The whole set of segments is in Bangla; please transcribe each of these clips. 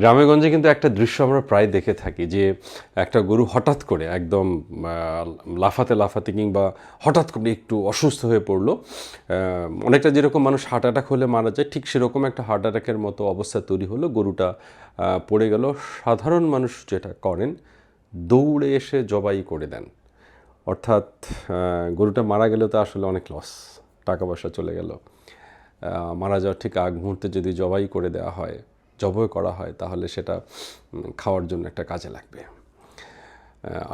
গ্রামেগঞ্জে কিন্তু একটা দৃশ্য আমরা প্রায় দেখে থাকি যে একটা গরু হঠাৎ করে একদম লাফাতে লাফাতে কিংবা হঠাৎ করে একটু অসুস্থ হয়ে পড়ল। অনেকটা যেরকম মানুষ হার্ট অ্যাটাক হলে মারা যায়, ঠিক সেরকম একটা হার্ট অ্যাটাকের মতো অবস্থা তৈরি হলো। গরুটা পড়ে গেল। সাধারণ মানুষ যেটা করেন, দৌড়ে এসে জবাই করে দেন। অর্থাৎ গরুটা মারা গেলে তো আসলে অনেক লস টাকা পয়সা চলে গেল। মারা যাওয়ার ঠিক আগ মুহূর্তে যদি জবাই করে দেওয়া হয় জবাই করা হয়, তাহলে সেটা খাওয়ার জন্য একটা কাজে লাগবে।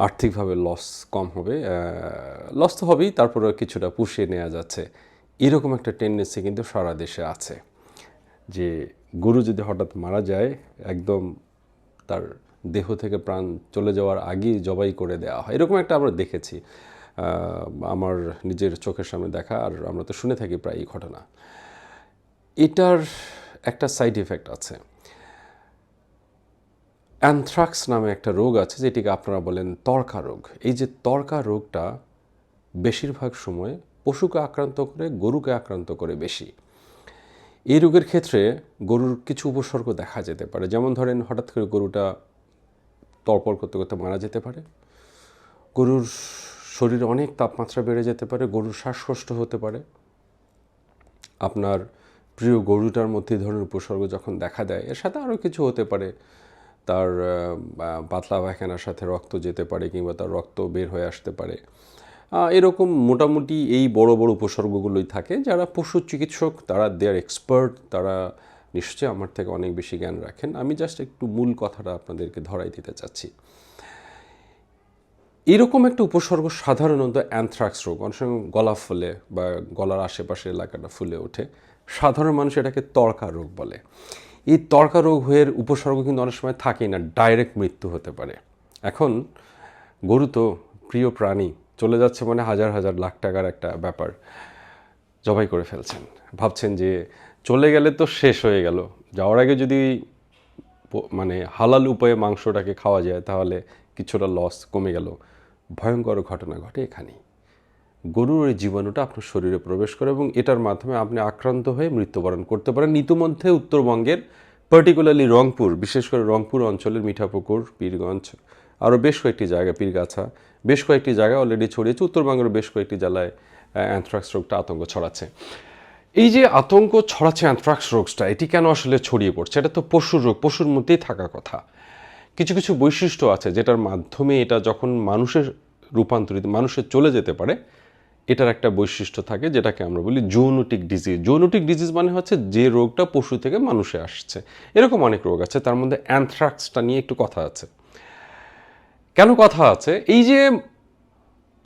আর্থিকভাবে লস কম হবে। লস তো হবেই তারপরে কিছুটা পুষিয়ে নেওয়া যাচ্ছে। এরকম একটা টেন্ডেন্সি কিন্তু সারা দেশে আছে যে, গরু যদি হঠাৎ মারা যায়, একদম তার দেহ থেকে প্রাণ চলে যাওয়ার আগেই জবাই করে দেওয়া হয়। এরকম একটা আমরা দেখেছি। আমার নিজের চোখের সামনে দেখা, আর আমরা তো শুনে থাকি প্রায় এই ঘটনা। এটার একটা সাইড এফেক্ট আছে। অ্যানথ্রাক্স নামে একটা রোগ আছে, যেটিকে আপনারা বলেন তর্কা রোগ। এই যে তর্কা রোগটা বেশিরভাগ সময় পশুকে আক্রান্ত করে, গরুকে আক্রান্ত করে বেশি। এই রোগের ক্ষেত্রে গরুর কিছু উপসর্গ দেখা যেতে পারে। যেমন ধরেন, হঠাৎ করে গরুটা তরপর করতে করতে মারা যেতে পারে। গরুর শরীরে অনেক তাপমাত্রা বেড়ে যেতে পারে, গরুর শ্বাসকষ্ট হতে পারে। আপনার প্রিয় গরুটার মধ্যে ধরনের উপসর্গ যখন দেখা দেয়, এর সাথে আরও কিছু হতে পারে। তার পাতলা পায়খানার সাথে রক্ত যেতে পারে কিংবা তার রক্ত বের হয়ে আসতে পারে। এরকম মোটামুটি এই বড় বড় উপসর্গগুলোই থাকে যারা পশু চিকিৎসক, তারা দেয়ার এক্সপার্ট তারা নিশ্চয়ই আমার থেকে অনেক বেশি জ্ঞান রাখেন। আমি জাস্ট একটু মূল কথাটা আপনাদেরকে ধরাই দিতে চাচ্ছি। এরকম একটা উপসর্গ সাধারণত অ্যানথ্রাক্স রোগ, অনেক সময় গলা ফুলে বা গলার আশেপাশে এলাকাটা ফুলে ওঠে। সাধারণ মানুষ এটাকে তর্কা রোগ বলে। এই তর্কা রোগ হয়ে উপসর্গ কিন্তু অনেক সময় থাকেই না ডাইরেক্ট মৃত্যু হতে পারে। এখন গরু তো প্রিয় প্রাণী, চলে যাচ্ছে মানে হাজার হাজার লাখ টাকার একটা ব্যাপার জবাই করে ফেলছেন। ভাবছেন যে চলে গেলে তো শেষ হয়ে গেল। যাওয়ার আগে যদি মানে হালাল উপায়ে মাংসটাকে খাওয়া যায় তাহলে কিছুটা লস কমে গেল। ভয়ঙ্কর ঘটনা ঘটে এখানেই। গরুর এই জীবাণুটা আপনার শরীরে প্রবেশ করে এবং এটার মাধ্যমে আপনি আক্রান্ত হয়ে মৃত্যুবরণ করতে পারেন। ইতিমধ্যে উত্তরবঙ্গের পার্টিকুলারলি রংপুর, বিশেষ করে রংপুর অঞ্চলের মিঠাপুকুর, পীরগঞ্জ, আরও বেশ কয়েকটি জায়গা, পীরগাছা, বেশ কয়েকটি জায়গায় অলরেডি ছড়িয়েছে। উত্তরবঙ্গের বেশ কয়েকটি জেলায় অ্যান্থ্রাক্স রোগটা আতঙ্ক ছড়াচ্ছে। এই যে আতঙ্ক ছড়াচ্ছে অ্যান্থ্রাক্স রোগটা, এটি কেন আসলে ছড়িয়ে পড়ছে? এটা তো পশুর রোগ, পশুর মধ্যেই থাকা কথা। কিছু কিছু বৈশিষ্ট্য আছে যেটার মাধ্যমে এটা যখন মানুষের রূপান্তরিত, মানুষের চলে যেতে পারে এটার একটা বৈশিষ্ট্য থাকে যেটাকে আমরা বলি জৌনুটিক ডিজিজ জৌনুটিক ডিজিজ মানে হচ্ছে যে রোগটা পশু থেকে মানুষে আসছে। এরকম অনেক রোগ আছে, তার মধ্যে অ্যানথ্রাক্সটা নিয়ে একটু কথা আছে। কেন কথা আছে? এই যে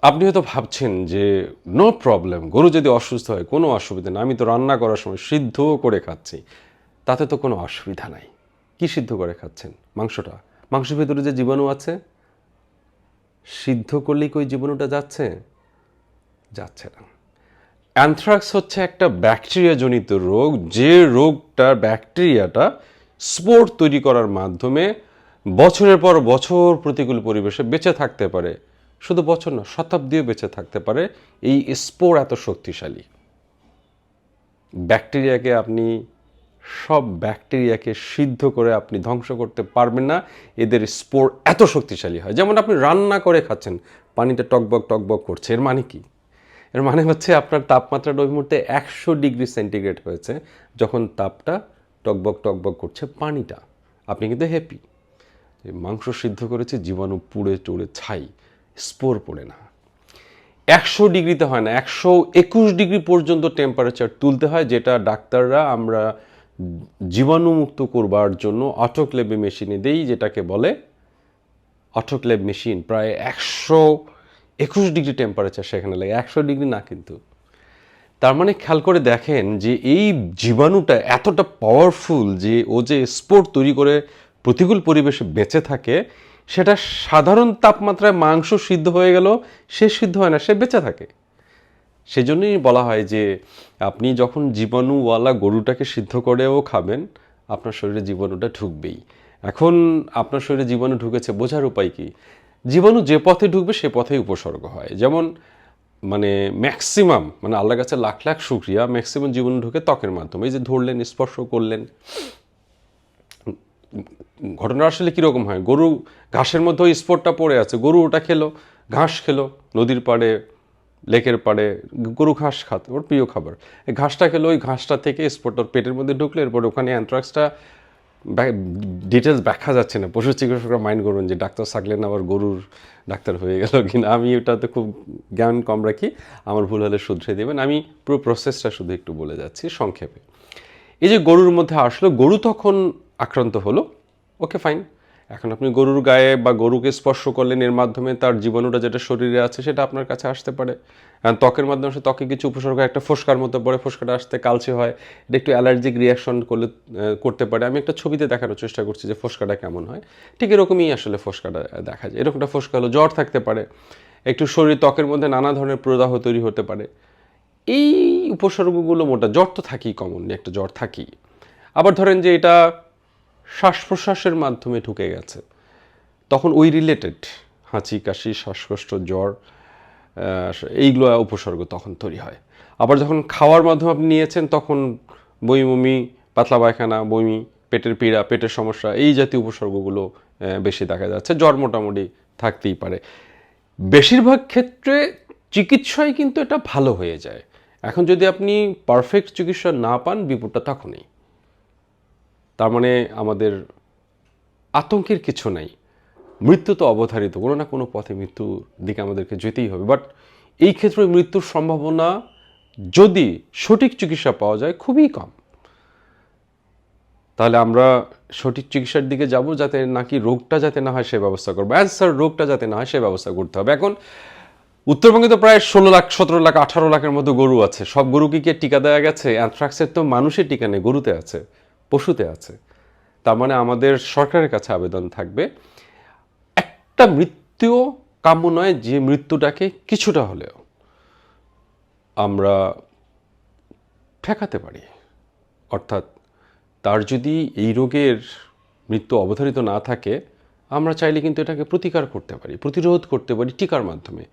আপনি হয়তো ভাবছেন যে নো প্রবলেম গরু যদি অসুস্থ হয়, কোনো অসুবিধা নেই, আমি তো রান্না করার সময় সিদ্ধ করে খাচ্ছি, তাতে তো কোনো অসুবিধা নাই। কি সিদ্ধ করে খাচ্ছেন? মাংসটা? মাংসের ভিতরে যে জীবাণু আছে, সিদ্ধ করলেই কি ওই জীবাণুটা যাচ্ছে? যাচ্ছে না। অ্যানথ্রাক্স হচ্ছে একটা ব্যাকটেরিয়া জনিত রোগ, যে রোগটার ব্যাকটেরিয়াটা স্পোর তৈরি করার মাধ্যমে বছরের পর বছর প্রতিকূল পরিবেশে বেঁচে থাকতে পারে। শুধু বছর না, শতাব্দীও বেঁচে থাকতে পারে। এই স্পোর এত শক্তিশালী। ব্যাকটেরিয়াকে আপনি, সব ব্যাকটেরিয়াকে সিদ্ধ করে আপনি ধ্বংস করতে পারবেন না। এদের স্পোর এত শক্তিশালী হয়। যেমন আপনি রান্না করে খাচ্ছেন পানিটা টকবক টকবক করছে, এর মানে কি? এর মানে হচ্ছে আপনার তাপমাত্রাটা ওই মুহূর্তে একশো ডিগ্রি সেন্টিগ্রেড হয়েছে, যখন তাপটা টকবক টকবক করছে পানিটা। আপনি কিন্তু হ্যাপি মাংস সিদ্ধ করেছে, জীবাণু পুড়ে টুড়ে ছাই স্পোর পড়ে না। একশো ডিগ্রিতে হয় না, একশো একুশ ডিগ্রি পর্যন্ত টেম্পারেচার তুলতে হয়, যেটা ডাক্তাররা আমরা জীবাণুমুক্ত করবার জন্য অটোক্লেবে মেশিনে দেই, যেটাকে বলে অটোক্লেব মেশিন প্রায় একশো একুশ ডিগ্রি টেম্পারেচার সেখানে লাগে, একশো ডিগ্রি না কিন্তু। তার মানে খেয়াল করে দেখেন যে এই জীবাণুটা এতটা পাওয়ারফুল যে ও যে স্পোর্ট তৈরি করে প্রতিকূল পরিবেশে বেঁচে থাকে, সেটা সাধারণ তাপমাত্রায় মাংস সিদ্ধ হয়ে গেল সে সিদ্ধ হয় না, সে বেঁচে থাকে। সেজন্যই বলা হয় যে আপনি যখন জীবাণুওয়ালা গরুটাকে সিদ্ধ করেও খাবেন, আপনার শরীরে জীবাণুটা ঢুকবেই। এখন আপনার শরীরে জীবাণু ঢুকেছে, বোঝার উপায় কি? জীবাণু যে পথে ঢুকবে সে পথেই উপসর্গ হয়। যেমন মানে ম্যাক্সিমাম মানে আল্লাহর কাছে লাখ লাখ শুক্রিয়া ম্যাক্সিমাম জীবাণু ঢুকে ত্বকের মাধ্যমে। এই যে ধরলেন, স্পর্শ করলেন। ঘটনা আসলে কীরকম হয়? গরু ঘাসের মধ্যে ওই স্পটটা পড়ে আছে। গরু ওটা খেলো, ঘাস খেলো, নদীর পাড়ে, লেকের পাড়ে, গরু ঘাস খাত, ওর প্রিয় খাবার। এই ঘাসটা খেলো, ওই ঘাসটা থেকে স্পটটা ওর পেটের মধ্যে ঢুকলে, এরপর ওখানে অ্যান্থ্রাক্সটা ডিটেলস ব্যাখ্যা যাচ্ছে না। পশু চিকিৎসকরা মাইন্ড করুন যে ডাক্তার থাকলেন আবার গরুর ডাক্তার হয়ে গেল কিনা। আমি ওটাতে খুব জ্ঞান কম রাখি, আমার ভুল হলে শুধরে দেবেন। আমি পুরো প্রসেসটা শুধু একটু বলে যাচ্ছি সংক্ষেপে। এই যে গরুর মধ্যে আসলো, গরু তখন আক্রান্ত হলো ওকে ফাইন এখন আপনি গরুর গায়ে বা গরুকে স্পর্শ করলেন, এর মাধ্যমে তার জীবাণুটা যেটা শরীরে আছে সেটা আপনার কাছে আসতে পারে। ত্বকের মাধ্যমে সে ত্বকে কিছু উপসর্গ, একটা ফোসকার মতো পড়ে ফোসকাটা আসতে কালচে হয়, এটা একটু অ্যালার্জিক রিয়াকশন করলে করতে পারে। আমি একটা ছবিতে দেখানোর চেষ্টা করছি যে ফোসকাটা কেমন হয়। ঠিক এরকমই আসলে ফোসকাটা দেখা যায়। এরকমটা ফোসকা হলো জ্বর থাকতে পারে, একটু শরীর ত্বকের মধ্যে নানা ধরনের প্রদাহ তৈরি হতে পারে। এই উপসর্গগুলো মোটা, জ্বর তো থাকেই কমন একটা জ্বর থাকেই। আবার ধরেন যে এটা শ্বাস প্রশ্বাসের মাধ্যমে ঢুকে গেছে। তখন ওই রিলেটেড হাঁচি, কাশি, শ্বাসকষ্ট, জ্বর এইগুলো উপসর্গ তখন তৈরি হয়। আবার যখন খাওয়ার মাধ্যমে আপনি নিয়েছেন, তখন বমি বমি পাতলা পায়খানা, বমি, পেটের পীড়া, পেটের সমস্যা, এই জাতীয় উপসর্গগুলো বেশি দেখা যাচ্ছে। জ্বর মোটামুটি থাকতেই পারে। বেশিরভাগ ক্ষেত্রে চিকিৎসায় কিন্তু এটা ভালো হয়ে যায়। এখন যদি আপনি পারফেক্ট চিকিৎসা না পান, বিপদটা তখনই। তার মানে আমাদের আতঙ্কের কিছু নাই। মৃত্যু তো অবধারিত, কোনো না কোনো পথে মৃত্যুর দিকে আমাদেরকে যেতেই হবে। বাট এই ক্ষেত্রে মৃত্যুর সম্ভাবনা যদি সঠিক চিকিৎসা পাওয়া যায়, খুবই কম। তাহলে আমরা সঠিক চিকিৎসার দিকে যাব যাতে নাকি রোগটা যাতে না হয় সে ব্যবস্থা করব। অ্যান্সার রোগটা যাতে না হয় সে ব্যবস্থা করতে হবে। এখন উত্তরবঙ্গে তো প্রায় ষোলো লাখ, সতেরো লাখ, আঠারো লাখের মতো গরু আছে। সব গরুকে কি টিকা দেওয়া গেছে? অ্যানথ্রাক্সের তো মানুষের টিকা নেই, গরুতে আছে। পশুতে আছে। তার মানে আমাদের সরকারের কাছে আবেদন থাকবে। একটা মৃত্যুও কাম্য নয় যে মৃত্যুটাকে কিছুটা হলেও আমরা ঠেকাতে পারি। অর্থাৎ তার যদি এই রোগের মৃত্যু অবধারিত না থাকে আমরা চাইলে কিন্তু এটাকে প্রতিকার করতে পারি, প্রতিরোধ করতে পারি টিকার মাধ্যমে।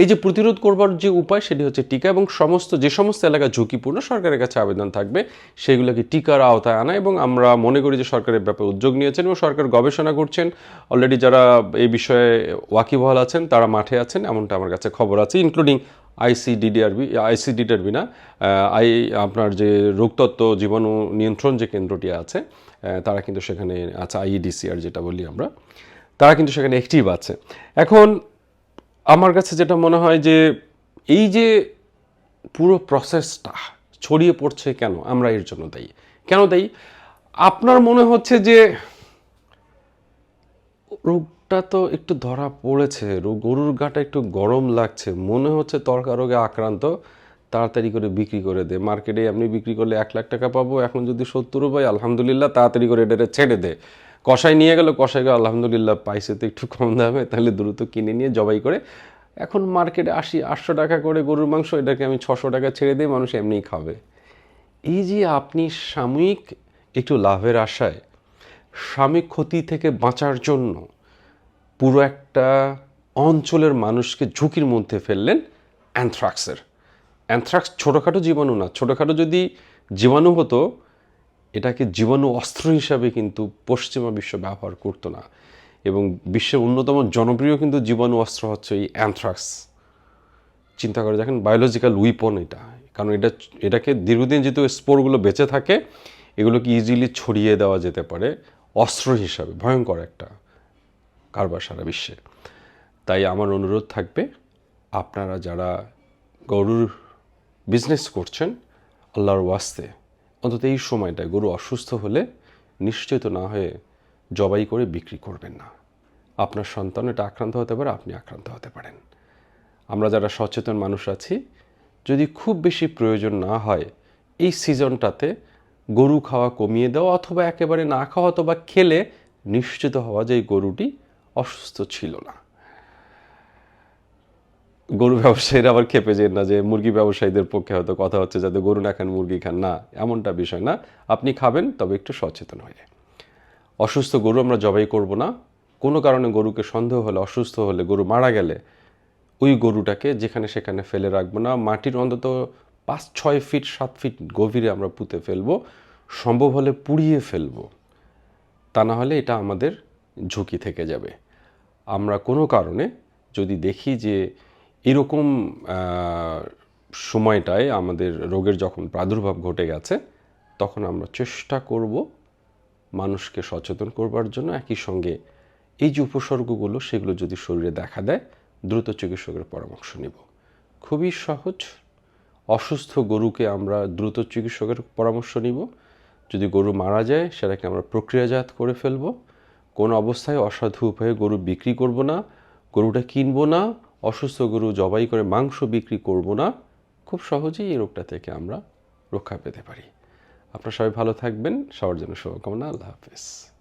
এই যে প্রতিরোধ করবার যে উপায়, সেটি হচ্ছে টিকা এবং সমস্ত, যে সমস্ত এলাকা ঝুঁকিপূর্ণ, সরকারের কাছে আবেদন থাকবে, সেগুলোকে টিকার আওতায় আনা এবং আমরা মনে করি যে সরকারের ব্যাপারে উদ্যোগ নিয়েছেন এবং সরকার গবেষণা করছেন। অলরেডি যারা এই বিষয়ে ওয়াকিবহাল আছেন, তারা মাঠে আছেন, এমনটা আমার কাছে খবর আছে ইনক্লুডিং আইসিডিডিআরবি আইসিডিডিআরবি না আই, আপনার যে রোগতত্ত্ব জীবাণু নিয়ন্ত্রণ যে কেন্দ্রটি আছে তারা কিন্তু সেখানে আছে আইইডিসিআর যেটা বলি আমরা, তারা কিন্তু সেখানে অ্যাক্টিভ আছে। এখন আমার কাছে যেটা মনে হয় যে এই যে পুরো প্রসেসটা ছড়িয়ে পড়ছে কেন আমরা এর জন্য দায়ী? কেন দায়ী? আপনার মনে হচ্ছে যে রোগটা তো একটু ধরা পড়েছে গরুর গাটা একটু গরম লাগছে, মনে হচ্ছে তর্কা রোগে আক্রান্ত। তাড়াতাড়ি করে বিক্রি করে দে। মার্কেটে আপনি বিক্রি করলে এক লাখ টাকা পাবো, এখন যদি সত্তরও পাই, আলহামদুলিল্লাহ তাড়াতাড়ি করে এটা ছেড়ে দে। কষাই নিয়ে গেল কষাই গেল, আলহামদুলিল্লাহ পাইছে তো একটু কম দামে, তাহলে দ্রুত কিনে নিয়ে জবাই করে। এখন মার্কেটে আশি আটশো টাকা করে গরুর মাংস, এটাকে আমি ছশো টাকা ছেড়ে দিই মানুষ এমনিই খাবে। এই যে আপনি সাময়িক একটু লাভের আশায়, সাময়িক ক্ষতি থেকে বাঁচার জন্য পুরো একটা অঞ্চলের মানুষকে ঝুঁকির মধ্যে ফেললেন অ্যানথ্রাক্সের। অ্যানথ্রাক্স ছোটোখাটো জীবাণু না, ছোটোখাটো যদি জীবাণু হতো, এটাকে জীবাণু অস্ত্র হিসাবে কিন্তু পশ্চিমা বিশ্ব ব্যবহার করতো না। এবং বিশ্বের অন্যতম জনপ্রিয় কিন্তু জীবাণু অস্ত্র হচ্ছে এই অ্যানথ্রাক্স। চিন্তা করে দেখেন বায়োলজিক্যাল উইপন এটা। কারণ এটা, এটাকে দীর্ঘদিন যেহেতু স্পোরগুলো বেঁচে থাকে, এগুলোকে ইজিলি ছড়িয়ে দেওয়া যেতে পারে অস্ত্র হিসাবে, ভয়ঙ্কর একটা কারবার সারা বিশ্বে। তাই আমার অনুরোধ থাকবে, আপনারা যারা গরুর বিজনেস করছেন আল্লাহর ওয়াস্তে। অন্তত এই সময়টায় গরু অসুস্থ হলে নিশ্চিত না হয়ে জবাই করে বিক্রি করবেন না। আপনার সন্তান এটা আক্রান্ত হতে পারে, আপনি আক্রান্ত হতে পারেন। আমরা যারা সচেতন মানুষ আছি, যদি খুব বেশি প্রয়োজন না হয়, এই সিজনটাতে গরু খাওয়া কমিয়ে দেওয়া অথবা একেবারে না খাওয়া অথবা খেলে নিশ্চিত হওয়া যে গরুটি অসুস্থ ছিল না। গরু ব্যবসায়ীরা আবার খেপে যেন না, যে মুরগি ব্যবসায়ীদের পক্ষে হয়তো কথা হচ্ছে যাতে গরু না খান, মুরগি খান। না, এমনটা বিষয় না। আপনি খাবেন, তবে একটু সচেতন হয়ে। অসুস্থ গরু আমরা জবাই করব না। কোনো কারণে গরুকে সন্দেহ হলে, অসুস্থ হলে, গরু মারা গেলে ওই গরুটাকে যেখানে সেখানে ফেলে রাখব না। মাটির অন্তত পাঁচ, ছয় ফিট, সাত ফিট গভীরে আমরা পুঁতে ফেলব। সম্ভব হলে পুড়িয়ে ফেলব। তা না হলে এটা আমাদের ঝুঁকি থেকে যাবে। আমরা কোনো কারণে যদি দেখি যে এরকম সময়টায় আমাদের রোগের যখন প্রাদুর্ভাব ঘটে গেছে, তখন আমরা চেষ্টা করব মানুষকে সচেতন করবার জন্য। একই সঙ্গে এই যে উপসর্গগুলো, সেগুলো যদি শরীরে দেখা দেয়, দ্রুত চিকিৎসকের পরামর্শ নেব। খুবই সহজ। অসুস্থ গরুকে আমরা দ্রুত চিকিৎসকের পরামর্শ নিব। যদি গরু মারা যায়, সেটাকে আমরা প্রক্রিয়াজাত করে ফেলব। কোন অবস্থায় অসাধু উপায়ে গরু বিক্রি করব না, গরুটা কিনবো না অসুস্থ গরু জবাই করে মাংস বিক্রি করব না, খুব সহজেই এই রোগটা থেকে আমরা রক্ষা পেতে পারি। আপনারা সবাই ভালো থাকবেন, সবার জন্য শুভকামনা, আল্লাহ হাফেজ।